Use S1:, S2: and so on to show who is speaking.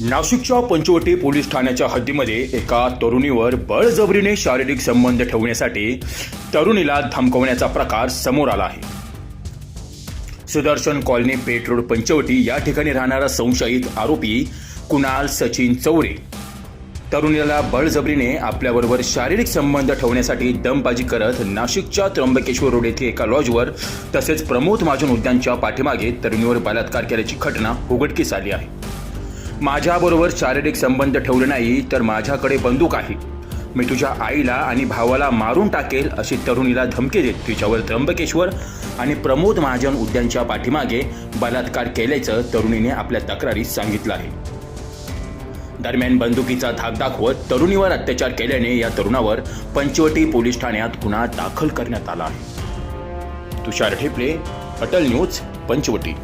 S1: नाशिकच्या पंचवटी पोलीस ठाण्याच्या हद्दीमध्ये एका तरुणीवर बळजबरीने शारीरिक संबंध ठेवण्यासाठी तरुणीला धमकवण्याचा प्रकार समोर आला आहे. सुदर्शन कॉलनी पेट रोड पंचवटी या ठिकाणी राहणारा संशयित आरोपी कुणाल सचिन चौरे. तरुणीला बळजबरीने आपल्याबरोबर शारीरिक संबंध ठेवण्यासाठी दमबाजी करत नाशिकच्या त्र्यंबकेश्वर रोड येथे एका लॉजवर तसेच प्रमोद महाजन उद्यानच्या पाठीमागे तरुणीवर बलात्कार केल्याची घटना उघडकीस आली आहे. माझ्याबरोबर शारीरिक संबंध ठेवले नाही तर माझ्याकडे बंदूक आहे. मी तुझ्या आईला आणि भावाला मारून टाकेल अशी तरुणीला धमकी देत तिच्यावर त्र्यंबकेश्वर आणि प्रमोद महाजन उद्यानच्या पाठीमागे बलात्कार केल्याचं तरुणीने आपल्या तक्रारीत सांगितलं आहे. दरम्यान बंदुकीचा धाक दाखवत तरुणीवर अत्याचार केल्याने या तरुणावर पंचवटी पोलीस ठाण्यात गुन्हा दाखल करण्यात आला आहे. तुषार ठेपले अटल न्यूज पंचवटी.